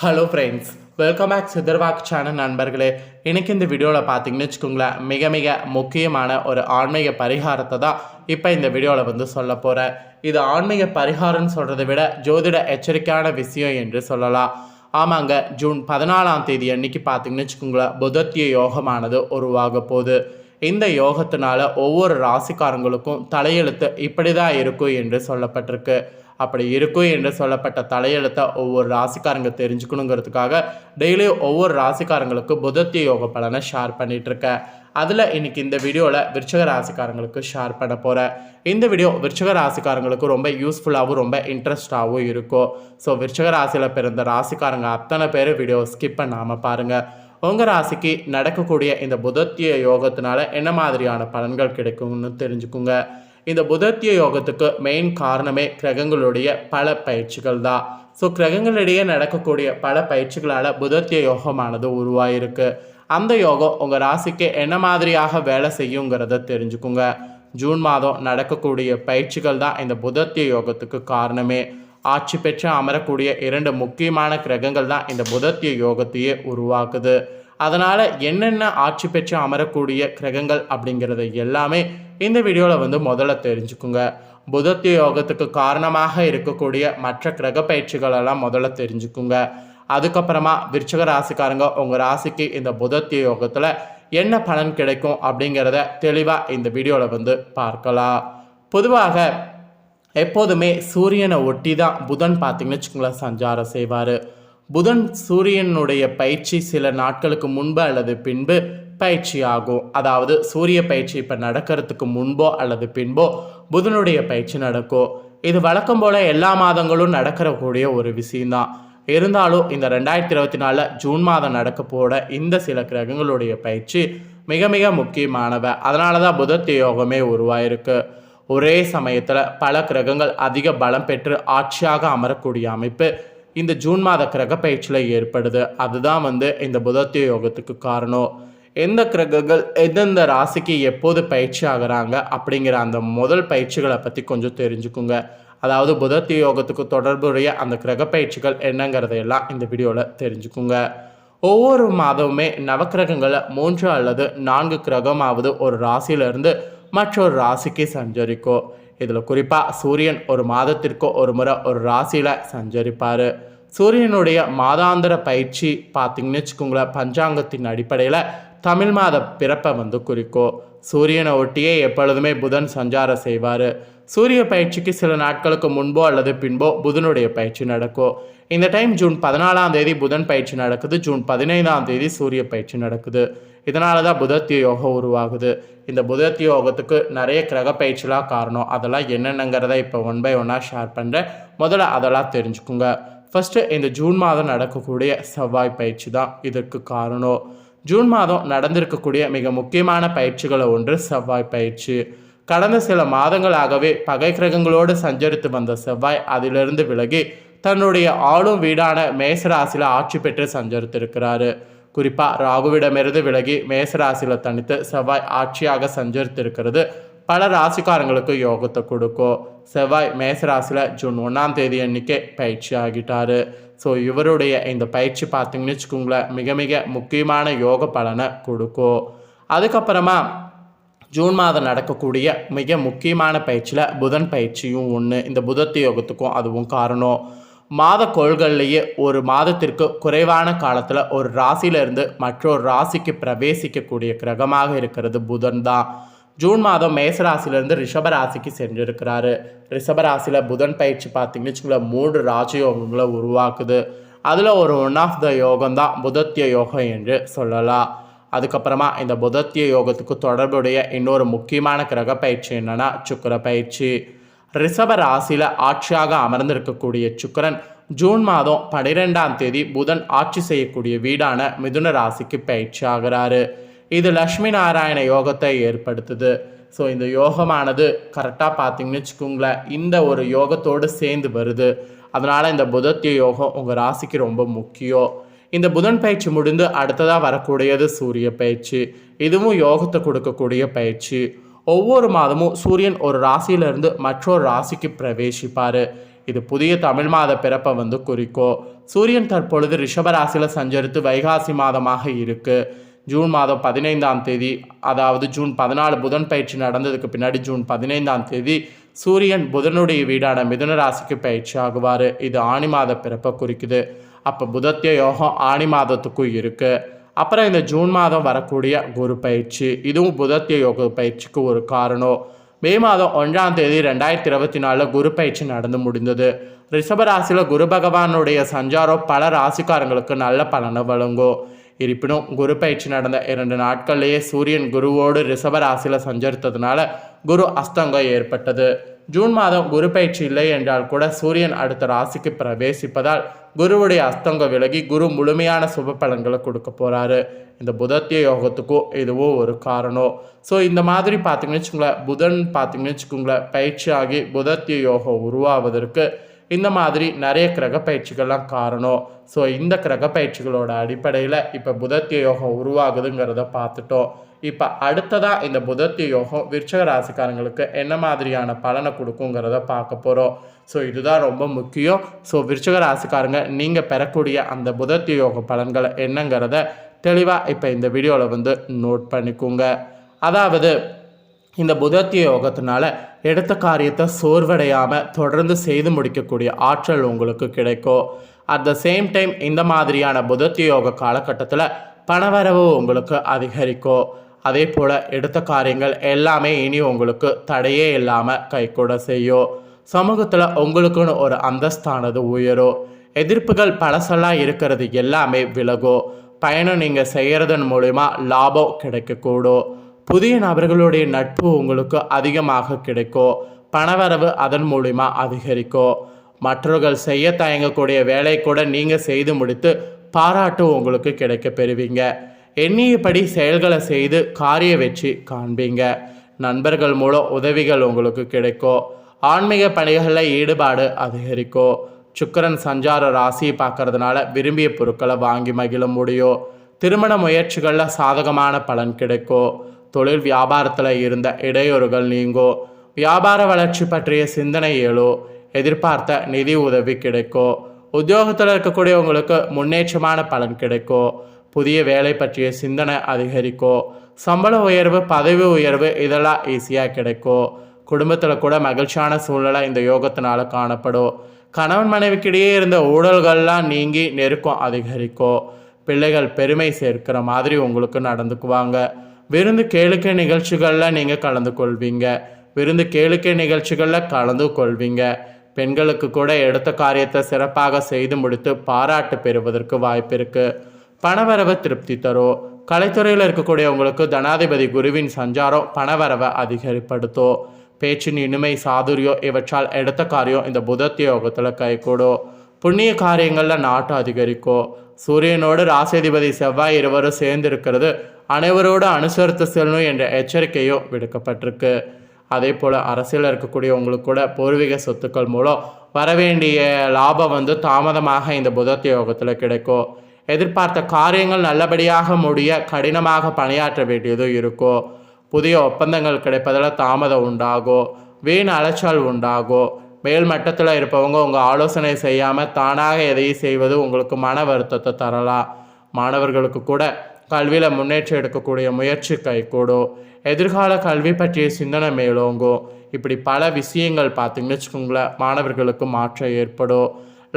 Hello friends welcome back சிதர்வாக் channel நண்பர்களே. எனக்கு இந்த வீடியோவில் பார்த்தீங்கன்னு வச்சுக்கோங்களேன் மிக மிக முக்கியமான ஒரு ஆன்மீக பரிகாரத்தை தான் இப்போ இந்த வீடியோவில் வந்து சொல்ல போகிறேன் இது ஆன்மீக பரிகாரம்னு சொல்கிறத விட ஜோதிட எச்சரிக்கையான விஷயம் என்று சொல்லலாம். ஆமாங்க ஜூன் பதினாலாம் தேதி அன்னைக்கு பார்த்தீங்கன்னு வச்சுக்கோங்களேன் புதத்திய யோகமானது உருவாக போகுது. இந்த யோகத்தினால ஒவ்வொரு ராசிக்காரங்களுக்கும் தலையெழுத்து இப்படி தான் இருக்கும் என்று சொல்லப்பட்டிருக்கு. அப்படி இருக்கும் என்று சொல்லப்பட்ட தலையெழுத்தை ஒவ்வொரு ராசிக்காரங்க தெரிஞ்சுக்கணுங்கிறதுக்காக டெய்லி ஒவ்வொரு ராசிக்காரங்களுக்கு புதத்திய யோக பலனை ஷேர் பண்ணிட்டு இருக்கேன் அதில் இன்றைக்கி இந்த வீடியோவில் விருச்சக ராசிக்காரங்களுக்கு ஷேர் பண்ண போகிறேன் இந்த வீடியோ விருச்சக ராசிக்காரங்களுக்கு ரொம்ப யூஸ்ஃபுல்லாகவும் ரொம்ப இன்ட்ரெஸ்டாகவும் இருக்கும். ஸோ விருச்சக ராசியில் பிறந்த ராசிக்காரங்க அத்தனை பேர் வீடியோ ஸ்கிப் பண்ணாமல் பாருங்கள் உங்கள் ராசிக்கு நடக்கக்கூடிய இந்த புதத்திய யோகத்தினால என்ன மாதிரியான பலன்கள் கிடைக்கும்னு தெரிஞ்சுக்குங்க. இந்த புதத்திய யோகத்துக்கு மெயின் காரணமே கிரகங்களுடைய பல பயிற்சிகள் தான் ஸோ கிரகங்களிடையே நடக்கக்கூடிய பல பயிற்சிகளால் புதத்திய யோகமானது உருவாயிருக்கு. அந்த யோகம் உங்கள் ராசிக்கு என்ன மாதிரியாக வேலை செய்யுங்கிறத தெரிஞ்சுக்குங்க. ஜூன் மாதம் நடக்கக்கூடிய பயிற்சிகள் தான் இந்த புதத்திய யோகத்துக்கு காரணமே. ஆட்சி பெற்று அமரக்கூடிய இரண்டு முக்கியமான கிரகங்கள் தான் இந்த புதத்திய யோகத்தையே உருவாக்குது. அதனால் என்னென்ன ஆட்சி பெற்று அமரக்கூடிய கிரகங்கள் அப்படிங்கிறது எல்லாமே இந்த வீடியோவில் வந்து முதல்ல தெரிஞ்சுக்குங்க. புதத்து யோகத்துக்கு காரணமாக இருக்கக்கூடிய மற்ற கிரக பயிற்சிகள் எல்லாம் முதல்ல தெரிஞ்சுக்குங்க. அதுக்கப்புறமா விருச்சக ராசிக்காரங்க உங்கள் ராசிக்கு இந்த புதத்திய யோகத்தில் என்ன பலன் கிடைக்கும் அப்படிங்கிறத தெளிவாக இந்த வீடியோவில் வந்து பார்க்கலாம். பொதுவாக எப்போதுமே சூரியனை ஒட்டி தான் புதன் பார்த்தீங்கன்னு வச்சுக்கோங்களேன் சஞ்சாரம் செய்வார். புதன் சூரியனுடைய பயிற்சி சில நாட்களுக்கு முன்பு அல்லது பின்பு பயிற்சி ஆகும். அதாவது சூரிய பயிற்சி இப்போ நடக்கிறதுக்கு முன்போ அல்லது பின்போ புதனுடைய பயிற்சி நடக்கும். இது வழக்கம் போல் எல்லா மாதங்களும் நடக்கிறக்கூடிய ஒரு விஷயம்தான். இருந்தாலும் இந்த ரெண்டாயிரத்தி இருபத்தி நாலில் ஜூன் மாதம் நடக்க போட இந்த சில கிரகங்களுடைய பயிற்சி மிக மிக முக்கியமானவை. அதனால தான் புதத்து யோகமே உருவாயிருக்கு. ஒரே சமயத்தில் பல கிரகங்கள் அதிக பலம் பெற்று ஆட்சியாக அமரக்கூடிய அமைப்பு இந்த ஜூன் மாத கிரக பயிற்சியில் ஏற்படுது. அதுதான் வந்து இந்த புதத்திய யோகத்துக்கு காரணம். எந்த கிரகங்கள் எந்தெந்த ராசிக்கு எப்போது பயிற்சி ஆகுறாங்க அப்படிங்கிற அந்த முதல் பயிற்சிகளை பற்றி கொஞ்சம் தெரிஞ்சுக்குங்க. அதாவது புதத்திய யோகத்துக்கு தொடர்புடைய அந்த கிரக பயிற்சிகள் என்னங்கிறதையெல்லாம் இந்த வீடியோவில் தெரிஞ்சுக்குங்க. ஒவ்வொரு மாதமுமே நவக்கிரகங்களை மூன்று அல்லது நான்கு கிரகமாவது ஒரு ராசியிலிருந்து மற்றொரு ராசிக்கு சஞ்சரிக்கும் இதில் குறிப்பாக சூரியன் ஒரு மாதத்திற்கோ ஒரு முறை ஒரு ராசியில் சஞ்சரிப்பார். சூரியனுடைய மாதாந்திர பயிற்சி பார்த்தீங்கன்னு வச்சுக்கோங்களேன் பஞ்சாங்கத்தின் அடிப்படையில் தமிழ் மாத பிறப்பை வந்து குறிக்கும் சூரியனை ஒட்டியே எப்பொழுதுமே புதன் சஞ்சாரம் செய்வார். சூரிய பயிற்சிக்கு சில நாட்களுக்கு முன்போ அல்லது பின்போ புதனுடைய பயிற்சி நடக்கும் இந்த டைம் ஜூன் பதினாலாம் தேதி புதன் பயிற்சி நடக்குது. ஜூன் பதினைந்தாம் தேதி சூரிய பயிற்சி நடக்குது. இதனால தான் புதத்திய யோகம் உருவாகுது. இந்த புதத்திய யோகத்துக்கு நிறைய கிரக பயிற்சிலாம் காரணம். அதெல்லாம் என்னென்னங்கிறத இப்போ ஒன் பை ஒன்னாக ஷேர் பண்ணுறேன் முதல்ல அதெல்லாம் தெரிஞ்சுக்குங்க. ஃபஸ்ட்டு இந்த ஜூன் மாதம் நடக்கக்கூடிய செவ்வாய் பயிற்சி தான். இதற்கு காரணம். ஜூன் மாதம் நடந்திருக்கக்கூடிய மிக முக்கியமான பயிற்சிகளை ஒன்று செவ்வாய் பயிற்சி. கடந்த சில மாதங்களாகவே பகை கிரகங்களோடு சஞ்சரித்து வந்த செவ்வாய் அதிலிருந்து விலகி தன்னுடைய ஆளும் வீடான மேசராசியில் ஆட்சி பெற்று சஞ்சரித்திருக்கிறாரு. குறிப்பாக ராகுவிடமிருந்து விலகி மேசராசியில் தனித்து செவ்வாய் ஆட்சியாக சஞ்சரித்திருக்கிறது. பல ராசிக்காரங்களுக்கு யோகத்தை கொடுக்கும். செவ்வாய் மேசராசியில் ஜூன் ஒன்றாம் தேதி அன்னைக்கே பயிற்சி ஆகிட்டாரு. ஸோ இவருடைய இந்த பயிற்சி பார்த்தீங்கன்னு வச்சுக்கோங்களேன் மிக மிக முக்கியமான யோக பலனை கொடுக்கும். அதுக்கப்புறமா ஜூன் மாதம் நடக்கக்கூடிய மிக முக்கியமான பயிற்சியில் புதன் பயிற்சியும் ஒன்று இந்த புதத்து யோகத்துக்கும் அதுவும் காரணம். மாத கோள்கள்லேயே ஒரு மாதத்திற்கு குறைவான காலத்தில் ஒரு ராசியிலிருந்து மற்றொரு ராசிக்கு பிரவேசிக்கக்கூடிய கிரகமாக இருக்கிறது புதன் தான். ஜூன் மாதம் மேசராசிலிருந்து ரிஷபராசிக்கு சென்றிருக்கிறாரு. ரிஷபராசியில் புதன் பயிற்சி பார்த்தீங்கன்னு வச்சுக்கோங்களேன் மூன்று ராஜயோகங்களை உருவாக்குது. அதில் ஒரு ஒன் ஆஃப் த யோகம் தான் புதத்திய யோகம் என்று சொல்லலாம். அதுக்கப்புறமா இந்த புதத்திய யோகத்துக்கு தொடர்புடைய இன்னொரு முக்கியமான கிரக பயிற்சி என்னன்னா சுக்கர பயிற்சி. ரிஷப ராசியில் ஆட்சியாக அமர்ந்திருக்கக்கூடிய சுக்கரன் ஜூன் மாதம் பன்னிரெண்டாம் தேதி புதன் ஆட்சி செய்யக்கூடிய வீடான மிதுன ராசிக்கு பயிற்சி ஆகிறாரு. இது லக்ஷ்மி நாராயண யோகத்தை ஏற்படுத்துது. ஸோ இந்த யோகமானது கரெக்டாக பார்த்தீங்கன்னு வச்சுக்கோங்களேன் இந்த ஒரு யோகத்தோடு சேர்ந்து வருது. அதனால் இந்த புதத்திய யோகம் உங்கள் ராசிக்கு ரொம்ப முக்கியம். இந்த புதன் பயிற்சி முடிந்து அடுத்ததாக வரக்கூடியது சூரிய பயிற்சி. இதுவும் யோகத்தை கொடுக்கக்கூடிய பயிற்சி. ஒவ்வொரு மாதமும் சூரியன் ஒரு ராசியிலிருந்து மற்றொரு ராசிக்கு பிரவேசிப்பார். இது புதிய தமிழ் மாத பிறப்பை வந்து குறிக்கும். சூரியன் தற்பொழுது ரிஷபராசியில் சஞ்சரித்து வைகாசி மாதமாக இருக்குது ஜூன் மாதம் பதினைந்தாம் தேதி அதாவது ஜூன் பதினாலு புதன் பயிற்சி நடந்ததுக்கு பின்னாடி ஜூன் பதினைந்தாம் தேதி சூரியன் புதனுடைய வீடான மிதுன ராசிக்கு பயிற்சி ஆகுவார். இது ஆணி மாத பிறப்பை குறிக்குது. அப்போ புதத்திய யோகம் ஆணி மாதத்துக்கும் இருக்குது அப்புறம் இந்த ஜூன் மாதம் வரக்கூடிய குரு பயிற்சி இதுவும் புதத்திய யோக பயிற்சிக்கு ஒரு காரணம். மே மாதம் ஒன்றாம் தேதி ரெண்டாயிரத்தி இருபத்தி நாலில் குரு பயிற்சி நடந்து முடிந்தது. ரிஷபராசியில் குரு பகவானுடைய சஞ்சாரம் பல ராசிக்காரங்களுக்கு நல்ல பலனை வழங்கும். இருப்பினும் குரு பயிற்சி நடந்த இரண்டு நாட்கள்லேயே சூரியன் குருவோடு ரிஷபராசியில் சஞ்சரித்ததுனால குரு அஸ்தங்கம் ஏற்பட்டது. ஜூன் மாதம் குரு பயிற்சி இல்லை என்றால் கூட சூரியன் அடுத்த ராசிக்கு பிரவேசிப்பதால் குருவுடைய அஸ்தங்கம் விலகி குரு முழுமையான சுப பலன்களை கொடுக்க போகிறாரு இந்த புதத்திய யோகத்துக்கும் இதுவும் ஒரு காரணம். ஸோ இந்த மாதிரி பார்த்தீங்கன்னு வச்சுக்கோங்களேன் புதன் பார்த்தீங்கன்னு வச்சுக்கோங்களேன் பயிற்சி ஆகி புதத்திய யோகம் உருவாவதற்கு இந்த மாதிரி நிறைய கிரக பயிற்சிகள்லாம் காரணம். ஸோ இந்த கிரக பயிற்சிகளோட அடிப்படையில் இப்போ புதத்திய யோகம் உருவாகுதுங்கிறத பார்த்துட்டோம். இப்போ அடுத்ததாக இந்த புதத்திய யோகம் விருச்சக ராசிக்காரங்களுக்கு என்ன மாதிரியான பலனை கொடுக்குங்கிறத பார்க்க போகிறோம் ஸோ இதுதான் ரொம்ப முக்கியம். ஸோ விருச்சக ராசிக்காரங்க நீங்கள் பெறக்கூடிய அந்த புதத்திய யோக பலன்களை என்னங்கிறத தெளிவாக இப்போ இந்த வீடியோவில் வந்து நோட் பண்ணிக்கோங்க. அதாவது இந்த புதத்திய யோகத்தினால எடுத்த காரியத்தை சோர்வடையாமல் தொடர்ந்து செய்து முடிக்கக்கூடிய ஆற்றல் உங்களுக்கு கிடைக்கும். அட் த சேம் டைம் இந்த மாதிரியான புதத்திய யோக காலகட்டத்தில் பணவரவு உங்களுக்கு அதிகரிக்கும். அதே போல் எடுத்த காரியங்கள் எல்லாமே இனி உங்களுக்கு தடையே இல்லாமல் கைகூட செய்யும். சமூகத்தில் உங்களுக்குன்னு ஒரு அந்தஸ்தானது உயரும். எதிர்ப்புகள் பழசெல்லாம் இருக்கிறது எல்லாமே விலகும். பயணம் நீங்கள் செய்கிறதன் மூலிமா லாபம் கிடைக்கக்கூடும். புதிய நபர்களுடைய நட்பு உங்களுக்கு அதிகமாக கிடைக்கும் பணவரவு அதன் மூலிமா அதிகரிக்கும் மற்றவர்கள் செய்ய தயங்கக்கூடிய வேலை கூட நீங்கள் செய்து முடித்து பாராட்டு உங்களுக்கு கிடைக்க பெறுவீங்க. எண்ணியபடி செயல்களை செய்து காரிய வெற்றி காண்பீங்க. நண்பர்கள் மூலம் உதவிகள் உங்களுக்கு கிடைக்கும் ஆன்மீக பணிகளில் ஈடுபாடு அதிகரிக்கும் சுக்கரன் சஞ்சார ராசியை பார்க்கறதுனால விரும்பிய பொருட்களை வாங்கி மகிழ முடியும் திருமண முயற்சிகளில் சாதகமான பலன் கிடைக்கும் தொழில் வியாபாரத்தில் இருந்த இடையூறுகள் நீங்கும் வியாபார வளர்ச்சி பற்றிய சிந்தனை ஏழோ எதிர்பார்த்த நிதி உதவி கிடைக்கும் உத்தியோகத்தில் இருக்கக்கூடியவங்களுக்கு முன்னேற்றமான பலன் கிடைக்கும் புதிய வேலை பற்றிய சிந்தனை அதிகரிக்கும் சம்பள உயர்வு பதவி உயர்வு இதெல்லாம் ஈஸியாக கிடைக்கும் குடும்பத்தில் கூட மகிழ்ச்சியான சூழ்நிலை இந்த யோகத்தினால காணப்படும் கணவன் மனைவிக்கிடையே இருந்த ஊழல்கள்லாம் நீங்கி நெருக்கம் அதிகரிக்கும் பிள்ளைகள் பெருமை சேர்க்கிற மாதிரி உங்களுக்கு நடந்துக்குவாங்க. விருந்து கேளிக்கை நிகழ்ச்சிகளில் நீங்கள் கலந்து கொள்வீங்க. விருந்து கேளிக்கை நிகழ்ச்சிகளில் கலந்து கொள்வீங்க. பெண்களுக்கு கூட எடுத்த காரியத்தை சிறப்பாக செய்து முடித்து பாராட்டு பெறுவதற்கு வாய்ப்பு இருக்குது பணவரவை திருப்தி தரும். கலைத்துறையில் இருக்கக்கூடியவங்களுக்கு தனாதிபதி குருவின் சஞ்சாரம் பணவரவை அதிகரிப்படுத்தும். பேச்சின் இனிமை சாதுரியம் இவற்றால் எடுத்த காரியம் இந்த புதத்திய யோகத்தில் கைகூடும். புண்ணிய காரியங்களில் நாட்டம் அதிகரிக்கும். சூரியனோடு ராசிதிபதி செவ்வாய் இருவரும் சேர்ந்து இருக்கிறது அனைவரோடு அனுசரித்து செல்லணும் என்ற எச்சரிக்கையும் விடுக்கப்பட்டிருக்கு. அதே போல் அரசியலில் இருக்கக்கூடியவங்களுக்கு கூட பூர்வீக சொத்துக்கள் மூலம் வரவேண்டிய லாபம் வந்து தாமதமாக இந்த புதத்த யோகத்தில் கிடைக்கும். எதிர்பார்த்த காரியங்கள் நல்லபடியாக முடிய கடினமாக பணியாற்ற வேண்டியதும் இருக்கும். புதிய ஒப்பந்தங்கள் கிடைப்பதில் தாமதம் உண்டாகும். வீண் அலைச்சல் உண்டாகும். மேல் மட்டத்தில் இருப்பவங்க உங்கள் ஆலோசனை செய்யாமல் தானாக எதையும் செய்வது உங்களுக்கு மன வருத்தத்தை தரலாம் மாணவர்களுக்கு கூட கல்வியில் முன்னேற்றம் எடுக்கக்கூடிய முயற்சி கைகூடும். எதிர்கால கல்வி பற்றிய சிந்தனை மேலோங்கும். இப்படி பல விஷயங்கள் பார்த்தீங்கன்னு வச்சுக்கோங்களேன் மாணவர்களுக்கு மாற்றம் ஏற்படும்.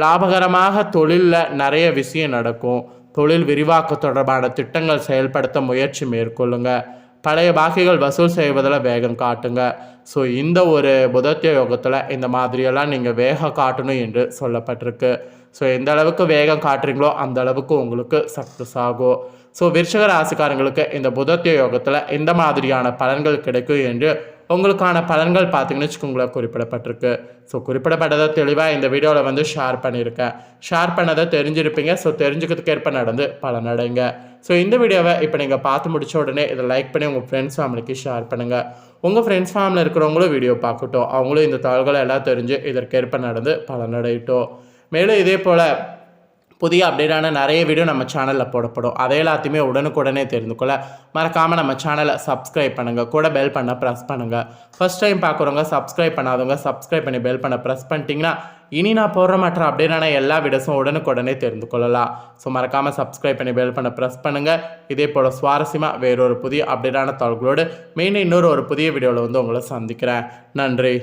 லாபகரமாக தொழிலில் நிறைய விஷயம் நடக்கும். தொழில் விரிவாக்க தொடர்பான திட்டங்கள் செயல்படுத்த முயற்சி மேற்கொள்ளுங்கள் பழைய பாக்கிகள் வசூல் செய்வதில் வேகம் காட்டுங்க. ஸோ இந்த ஒரு புதத்திய யோகத்தில் இந்த மாதிரியெல்லாம் நீங்கள் வேகம் காட்டணும் என்று சொல்லப்பட்டிருக்கு. ஸோ எந்த அளவுக்கு வேகம் காட்டுறீங்களோ அந்த அளவுக்கு உங்களுக்கு சக்ஸஸ் ஆகும். ஸோ விருஷக ராசிக்காரங்களுக்கு இந்த புதத்திய யோகத்தில் இந்த மாதிரியான பலன்கள் கிடைக்கும் என்று உங்களுக்கான பலன்கள் பார்த்தீங்கன்னு வச்சுக்கோங்களேன் குறிப்பிடப்பட்டிருக்கு. ஸோ குறிப்பிடப்பட்டதை தெளிவாக இந்த வீடியோவில் வந்து ஷேர் பண்ணியிருக்கேன் ஷேர் பண்ணதை தெரிஞ்சிருப்பீங்க. ஸோ தெரிஞ்சுக்கிறதுக்கு ஏற்ப நடந்து பலனடைங்க. ஸோ இந்த வீடியோவை இப்போ நீங்கள் பார்த்து முடிச்ச உடனே இதை லைக் பண்ணி உங்கள் ஃப்ரெண்ட்ஸ் ஃபேமிலிக்கு ஷேர் பண்ணுங்கள் உங்கள் ஃப்ரெண்ட்ஸ் ஃபேமிலியில் இருக்கிறவங்களும் வீடியோ பார்க்கட்டும். அவங்களும் இந்த தகவல்களை எல்லாம் தெரிஞ்சு இதற்கேற்ப நடந்து பலனடையட்டும். மேலும் இதே போல் புதிய அப்டேட்டான நிறைய வீடியோ நம்ம சேனலில் போடப்படும். அதை எல்லாத்தையுமே உடனுக்குடனே தெரிந்து கொள்ள மறக்காமல் நம்ம சேனலை சப்ஸ்கிரைப் பண்ணுங்கள் கூட பெல் பண்ண ப்ரெஸ் பண்ணுங்கள் ஃபர்ஸ்ட் டைம் பார்க்குறவங்க சப்ஸ்கிரைப் பண்ணாதவங்க சப்ஸ்கிரைப் பண்ணி பெல் பண்ண ப்ரெஸ் பண்ணிட்டீங்கன்னா இனி நான் போடுற மற்ற அப்டேட்டான எல்லா வீடியோஸும் உடனுக்குடனே தெரிந்து கொள்ளலாம் ஸோ மறக்காமல் சப்ஸ்கிரைப் பண்ணி பெல் பண்ண ப்ரெஸ் பண்ணுங்கள் இதே போல் சுவாரஸ்யமாக வேறொரு புதிய அப்டேட்டான தகவல்களோடு மெயின் இன்னொரு ஒரு புதிய வீடியோவில் வந்து உங்களை சந்திக்கிறேன். நன்றி.